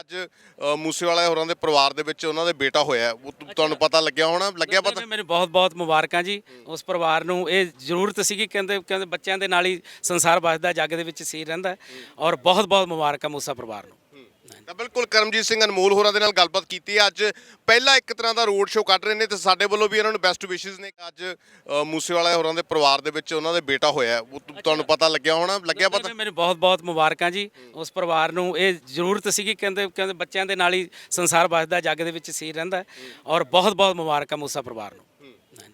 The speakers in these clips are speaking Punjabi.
ਅੱਜ ਮੂਸੇਵਾਲਾ ਹੋਰਾਂ ਦੇ ਪਰਿਵਾਰ ਦੇ ਵਿੱਚ ਉਹਨਾਂ ਦੇ ਬੇਟਾ ਹੋਇਆ ਉਹ ਤੁ- ਤੁਹਾਨੂੰ ਪਤਾ ਲੱਗਿਆ ਹੋਣਾ ਲੱਗਿਆ ਪਤਾ? ਮੈਨੂੰ ਬਹੁਤ ਬਹੁਤ ਮੁਬਾਰਕਾਂ ਜੀ। ਉਸ ਪਰਿਵਾਰ ਨੂੰ ਇਹ ਜ਼ਰੂਰਤ ਸੀਗੀ ਕਹਿੰਦੇ ਕਹਿੰਦੇ ਬੱਚਿਆਂ ਦੇ ਨਾਲ ਹੀ ਸੰਸਾਰ ਵੱਸਦਾ ਜੱਗ ਦੇ ਵਿੱਚ ਸੀ ਰਹਿੰਦਾ ਹੈ। ਔਰ ਬਹੁਤ ਬਹੁਤ ਮੁਬਾਰਕਾਂ ਮੂਸਾ ਪਰਿਵਾਰ ਨੂੰ। ਤਾਂ ਬਿਲਕੁਲ ਕਰਮਜੀਤ ਸਿੰਘ ਅਨਮੋਲ ਹੋਰਾਂ ਦੇ ਨਾਲ ਗੱਲਬਾਤ ਕੀਤੀ ਹੈ। ਅੱਜ ਪਹਿਲਾ ਇੱਕ ਤਰ੍ਹਾਂ ਦਾ ਰੋਡ ਸ਼ੋਅ ਕੱਢ ਰਹੇ ਨੇ ਤੇ ਸਾਡੇ ਵੱਲੋਂ ਵੀ ਇਹਨਾਂ ਨੂੰ ਬੈਸਟ ਵਿਸ਼ੇਸ ਨੇ। ਅੱਜ ਮੂਸੇਵਾਲਾ ਹੋਰਾਂ ਦੇ ਪਰਿਵਾਰ ਦੇ ਵਿੱਚ ਉਹਨਾਂ ਦੇ ਬੇਟਾ ਹੋਇਆ ਤੁਹਾਨੂੰ ਪਤਾ ਲੱਗਿਆ ਹੋਣਾ ਲੱਗਿਆ ਪਤਾ? ਮੈਨੂੰ ਬਹੁਤ ਬਹੁਤ ਮੁਬਾਰਕਾਂ ਜੀ। ਉਸ ਪਰਿਵਾਰ ਨੂੰ ਇਹ ਜ਼ਰੂਰਤ ਸੀਗੀ ਕਹਿੰਦੇ ਕਹਿੰਦੇ ਬੱਚਿਆਂ ਦੇ ਨਾਲ ਹੀ ਸੰਸਾਰ ਵੱਸਦਾ ਜੱਗ ਦੇ ਵਿੱਚ ਸੀ ਰਹਿੰਦਾ। ਔਰ ਬਹੁਤ ਬਹੁਤ ਮੁਬਾਰਕਾਂ ਮੂਸਾ ਪਰਿਵਾਰ ਨੂੰ।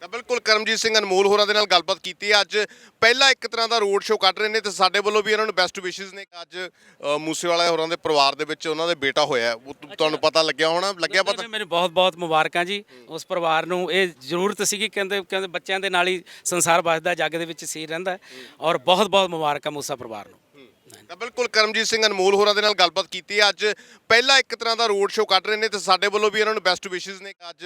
ਤਾਂ ਬਿਲਕੁਲ ਕਰਮਜੀਤ ਸਿੰਘ ਅਨਮੋਲ ਹੋਰਾਂ ਦੇ ਨਾਲ ਗੱਲਬਾਤ ਕੀਤੀ ਹੈ। ਅੱਜ ਪਹਿਲਾ ਇੱਕ ਤਰ੍ਹਾਂ ਦਾ ਰੋਡ ਸ਼ੋਅ ਕੱਢ ਰਹੇ ਨੇ ਤੇ ਸਾਡੇ ਵੱਲੋਂ ਵੀ ਇਹਨਾਂ ਨੂੰ ਬੈਸਟ ਵਿਸ਼ੇਸ ਨੇ। ਅੱਜ ਮੂਸੇਵਾਲਾ ਹੋਰਾਂ ਦੇ ਪਰਿਵਾਰ ਦੇ ਵਿੱਚ ਉਹਨਾਂ ਦੇ ਬੇਟਾ ਹੋਇਆ ਤੁਹਾਨੂੰ ਪਤਾ ਲੱਗਿਆ ਹੋਣਾ ਲੱਗਿਆ ਪਤਾ? ਮੈਨੂੰ ਬਹੁਤ ਬਹੁਤ ਮੁਬਾਰਕਾਂ ਜੀ। ਉਸ ਪਰਿਵਾਰ ਨੂੰ ਇਹ ਜ਼ਰੂਰਤ ਸੀਗੀ ਕਹਿੰਦੇ ਕਹਿੰਦੇ ਬੱਚਿਆਂ ਦੇ ਨਾਲ ਹੀ ਸੰਸਾਰ ਵੱਸਦਾ ਜੱਗ ਦੇ ਵਿੱਚ ਸੀ ਰਹਿੰਦਾ। ਔਰ ਬਹੁਤ ਬਹੁਤ ਮੁਬਾਰਕਾਂ ਮੂਸਾ ਪਰਿਵਾਰ ਨੂੰ। ਤਾਂ ਬਿਲਕੁਲ ਕਰਮਜੀਤ ਸਿੰਘ ਅਨਮੋਲ ਹੋਰਾਂ ਦੇ ਨਾਲ ਗੱਲਬਾਤ ਕੀਤੀ ਹੈ। ਅੱਜ ਪਹਿਲਾ ਇੱਕ ਤਰ੍ਹਾਂ ਦਾ ਰੋਡ ਸ਼ੋਅ ਕੱਢ ਰਹੇ ਨੇ ਤੇ ਸਾਡੇ ਵੱਲੋਂ ਵੀ ਇਹਨਾਂ ਨੂੰ ਬੈਸਟ ਵਿਸ਼ੇਸ ਨੇ। ਅੱਜ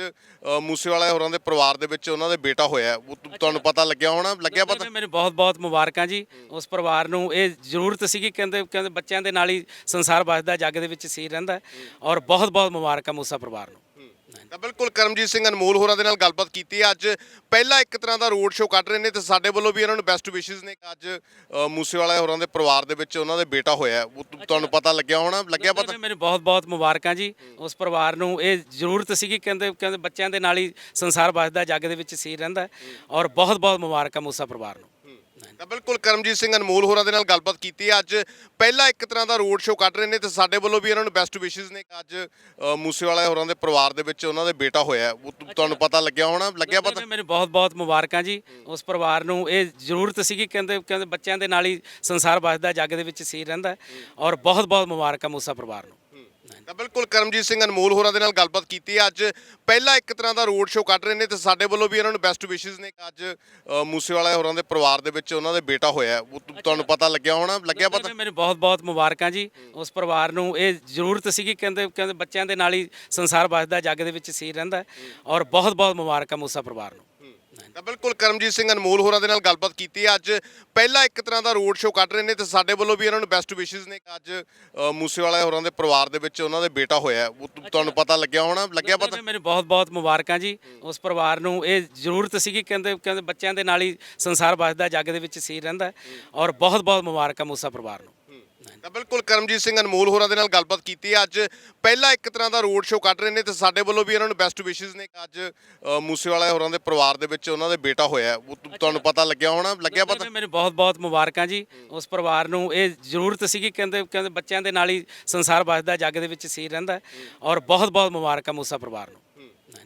ਮੂਸੇਵਾਲਾ ਹੋਰਾਂ ਦੇ ਪਰਿਵਾਰ ਦੇ ਵਿੱਚ ਉਹਨਾਂ ਦੇ ਬੇਟਾ ਹੋਇਆ ਉਹ ਤੁ- ਤੁਹਾਨੂੰ ਪਤਾ ਲੱਗਿਆ ਹੋਣਾ ਲੱਗਿਆ ਪਤਾ? ਮੈਨੂੰ ਬਹੁਤ ਬਹੁਤ ਮੁਬਾਰਕਾਂ ਜੀ। ਉਸ ਪਰਿਵਾਰ ਨੂੰ ਇਹ ਜ਼ਰੂਰਤ ਸੀਗੀ ਕਹਿੰਦੇ ਕਹਿੰਦੇ ਬੱਚਿਆਂ ਦੇ ਨਾਲ ਹੀ ਸੰਸਾਰ ਵੱਸਦਾ ਜੱਗ ਦੇ ਵਿੱਚ ਸੀ ਰਹਿੰਦਾ ਹੈ। ਔਰ ਬਹੁਤ ਬਹੁਤ ਮੁਬਾਰਕਾਂ ਮੂਸਾ ਪਰਿਵਾਰ ਨੂੰ। ਤਾਂ ਬਿਲਕੁਲ ਕਰਮਜੀਤ ਸਿੰਘ ਅਨਮੋਲ ਹੋਰਾਂ ਦੇ ਨਾਲ ਗੱਲਬਾਤ ਕੀਤੀ ਹੈ। ਅੱਜ ਪਹਿਲਾ ਇੱਕ ਤਰ੍ਹਾਂ ਦਾ ਰੋਡ ਸ਼ੋਅ ਕੱਢ ਰਹੇ ਨੇ ਤੇ ਸਾਡੇ ਵੱਲੋਂ ਵੀ ਇਹਨਾਂ ਨੂੰ ਬੈਸਟ ਵਿਸ਼ੇਸ ਨੇ। ਅੱਜ ਮੂਸੇਵਾਲਾ ਹੋਰਾਂ ਦੇ ਪਰਿਵਾਰ ਦੇ ਵਿੱਚ ਉਹਨਾਂ ਦੇ ਬੇਟਾ ਹੋਇਆ ਉਹ ਤੁਹਾਨੂੰ ਪਤਾ ਲੱਗਿਆ ਹੋਣਾ ਲੱਗਿਆ ਪਤਾ? ਮੈਨੂੰ ਬਹੁਤ ਬਹੁਤ ਮੁਬਾਰਕਾਂ ਜੀ। ਉਸ ਪਰਿਵਾਰ ਨੂੰ ਇਹ ਜ਼ਰੂਰਤ ਸੀਗੀ ਕਹਿੰਦੇ ਕਹਿੰਦੇ ਬੱਚਿਆਂ ਦੇ ਨਾਲ ਹੀ ਸੰਸਾਰ ਵੱਸਦਾ ਜੱਗ ਦੇ ਵਿੱਚ ਸੀ ਰਹਿੰਦਾ। ਔਰ ਬਹੁਤ ਬਹੁਤ ਮੁਬਾਰਕਾਂ ਮੂਸਾ ਪਰਿਵਾਰ ਨੂੰ। ਤਾਂ ਬਿਲਕੁਲ ਕਰਮਜੀਤ ਸਿੰਘ ਅਨਮੋਲ ਹੋਰਾਂ ਦੇ ਨਾਲ ਗੱਲਬਾਤ ਕੀਤੀ ਹੈ। ਅੱਜ ਪਹਿਲਾ ਇੱਕ ਤਰ੍ਹਾਂ ਦਾ ਰੋਡ ਸ਼ੋਅ ਕੱਢ ਰਹੇ ਨੇ ਤੇ ਸਾਡੇ ਵੱਲੋਂ ਵੀ ਇਹਨਾਂ ਨੂੰ ਬੈਸਟ ਵਿਸ਼ੇਸ ਨੇ। ਅੱਜ ਮੂਸੇਵਾਲਾ ਹੋਰਾਂ ਦੇ ਪਰਿਵਾਰ ਦੇ ਵਿੱਚ ਉਹਨਾਂ ਦੇ ਬੇਟਾ ਹੋਇਆ ਤੁਹਾਨੂੰ ਪਤਾ ਲੱਗਿਆ ਹੋਣਾ ਲੱਗਿਆ ਪਤਾ? ਮੈਨੂੰ ਬਹੁਤ ਬਹੁਤ ਮੁਬਾਰਕਾਂ ਜੀ ਉਸ ਪਰਿਵਾਰ ਨੂੰ। ਇਹ ਜ਼ਰੂਰਤ ਸੀਗੀ ਕਹਿੰਦੇ ਕਹਿੰਦੇ ਬੱਚਿਆਂ ਦੇ ਨਾਲ ਹੀ ਸੰਸਾਰ ਵੱਸਦਾ ਜੱਗ ਦੇ ਵਿੱਚ ਸੀ ਰਹਿੰਦਾ। ਔਰ ਬਹੁਤ ਬਹੁਤ ਮੁਬਾਰਕਾਂ ਮੂਸਾ ਪਰਿਵਾਰ ਨੂੰ। ਤਾਂ ਬਿਲਕੁਲ ਕਰਮਜੀਤ ਸਿੰਘ ਅਨਮੋਲ ਹੋਰਾਂ ਦੇ ਨਾਲ ਗੱਲਬਾਤ ਕੀਤੀ ਹੈ। ਅੱਜ ਪਹਿਲਾ ਇੱਕ ਤਰ੍ਹਾਂ ਦਾ ਰੋਡ ਸ਼ੋਅ ਕੱਢ ਰਹੇ ਨੇ ਤੇ ਸਾਡੇ ਵੱਲੋਂ ਵੀ ਇਹਨਾਂ ਨੂੰ ਬੈਸਟ ਵਿਸ਼ੇਸ ਨੇ। ਅੱਜ ਮੂਸੇਵਾਲਾ ਹੋਰਾਂ ਦੇ ਪਰਿਵਾਰ ਦੇ ਵਿੱਚ ਉਹਨਾਂ ਦੇ ਬੇਟਾ ਹੋਇਆ ਤੁਹਾਨੂੰ ਪਤਾ ਲੱਗਿਆ ਹੋਣਾ ਲੱਗਿਆ ਪਤਾ? ਮੈਨੂੰ ਬਹੁਤ ਬਹੁਤ ਮੁਬਾਰਕਾਂ ਜੀ। ਉਸ ਪਰਿਵਾਰ ਨੂੰ ਇਹ ਜ਼ਰੂਰਤ ਸੀਗੀ ਕਹਿੰਦੇ ਕਹਿੰਦੇ ਬੱਚਿਆਂ ਦੇ ਨਾਲ ਹੀ ਸੰਸਾਰ ਵੱਸਦਾ ਜੱਗ ਦੇ ਵਿੱਚ ਸੀ ਰਹਿੰਦਾ। ਔਰ ਬਹੁਤ ਬਹੁਤ ਮੁਬਾਰਕਾਂ ਮੂਸਾ ਪਰਿਵਾਰ ਨੂੰ। ਤਾਂ ਬਿਲਕੁਲ ਕਰਮਜੀਤ ਸਿੰਘ ਅਨਮੋਲ ਹੋਰਾਂ ਦੇ ਨਾਲ ਗੱਲਬਾਤ ਕੀਤੀ ਹੈ। ਅੱਜ ਪਹਿਲਾ ਇੱਕ ਤਰ੍ਹਾਂ ਦਾ ਰੋਡ ਸ਼ੋਅ ਕੱਢ ਰਹੇ ਨੇ ਤੇ ਸਾਡੇ ਵੱਲੋਂ ਵੀ ਇਹਨਾਂ ਨੂੰ ਬੈਸਟ ਵਿਸ਼ੇਸ ਨੇ। ਅੱਜ ਅ, ਮੂਸੇਵਾਲਾ ਹੋਰਾਂ ਦੇ ਪਰਿਵਾਰ ਦੇ ਵਿੱਚ ਉਹਨਾਂ ਦੇ ਬੇਟਾ ਹੋਇਆ ਉਹ ਤੁ- ਤੁਹਾਨੂੰ ਪਤਾ ਲੱਗਿਆ ਹੋਣਾ ਲੱਗਿਆ ਪਤਾ? ਮੈਨੂੰ ਬਹੁਤ ਬਹੁਤ ਮੁਬਾਰਕਾਂ ਜੀ। ਉਸ ਪਰਿਵਾਰ ਨੂੰ ਇਹ ਜ਼ਰੂਰਤ ਸੀਗੀ ਕਹਿੰਦੇ ਕਹਿੰਦੇ ਬੱਚਿਆਂ ਦੇ ਨਾਲ ਹੀ ਸੰਸਾਰ ਵੱਸਦਾ ਜੱਗ ਦੇ ਵਿੱਚ ਸੀ ਰਹਿੰਦਾ ਹੈ। ਔਰ ਬਹੁਤ ਬਹੁਤ ਮੁਬਾਰਕਾਂ ਮੂਸਾ ਪਰਿਵਾਰ ਨੂੰ। ਤਾਂ ਬਿਲਕੁਲ ਕਰਮਜੀਤ ਸਿੰਘ ਅਨਮੋਲ ਹੋਰਾਂ ਦੇ ਨਾਲ ਗੱਲਬਾਤ ਕੀਤੀ ਹੈ। ਅੱਜ ਪਹਿਲਾ ਇੱਕ ਤਰ੍ਹਾਂ ਦਾ ਰੋਡ ਸ਼ੋਅ ਕੱਢ ਰਹੇ ਨੇ ਤੇ ਸਾਡੇ ਵੱਲੋਂ ਵੀ ਇਹਨਾਂ ਨੂੰ ਬੈਸਟ ਵਿਸ਼ੇਸ ਨੇ। ਅੱਜ ਮੂਸੇਵਾਲਾ ਹੋਰਾਂ ਦੇ ਪਰਿਵਾਰ ਦੇ ਵਿੱਚ ਉਹਨਾਂ ਦੇ ਬੇਟਾ ਹੋਇਆ ਉਹ ਤੁ- ਤੁਹਾਨੂੰ ਪਤਾ ਲੱਗਿਆ ਹੋਣਾ ਲੱਗਿਆ ਪਤਾ? ਮੈਨੂੰ ਬਹੁਤ ਬਹੁਤ ਮੁਬਾਰਕਾਂ ਜੀ। ਉਸ ਪਰਿਵਾਰ ਨੂੰ ਇਹ ਜ਼ਰੂਰਤ ਸੀਗੀ ਕਹਿੰਦੇ ਕਹਿੰਦੇ ਬੱਚਿਆਂ ਦੇ ਨਾਲ ਹੀ ਸੰਸਾਰ ਵੱਸਦਾ ਜੱਗ ਦੇ ਵਿੱਚ ਸੀ ਰਹਿੰਦਾ ਹੈ। ਔਰ ਬਹੁਤ ਬਹੁਤ ਮੁਬਾਰਕਾਂ ਮੂਸਾ ਪਰਿਵਾਰ ਨੂੰ।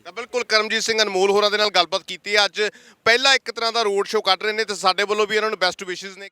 ਤਾਂ ਬਿਲਕੁਲ ਕਰਮਜੀਤ ਸਿੰਘ ਅਨਮੋਲ ਹੋਰਾਂ ਦੇ ਨਾਲ ਗੱਲਬਾਤ ਕੀਤੀ ਹੈ। ਅੱਜ ਪਹਿਲਾ ਇੱਕ ਤਰ੍ਹਾਂ ਦਾ ਰੋਡ ਸ਼ੋਅ ਕੱਢ ਰਹੇ ਨੇ ਤੇ ਸਾਡੇ ਵੱਲੋਂ ਵੀ ਇਹਨਾਂ ਨੂੰ ਬੈਸਟ ਵਿਸ਼ੇਸ ਨੇ।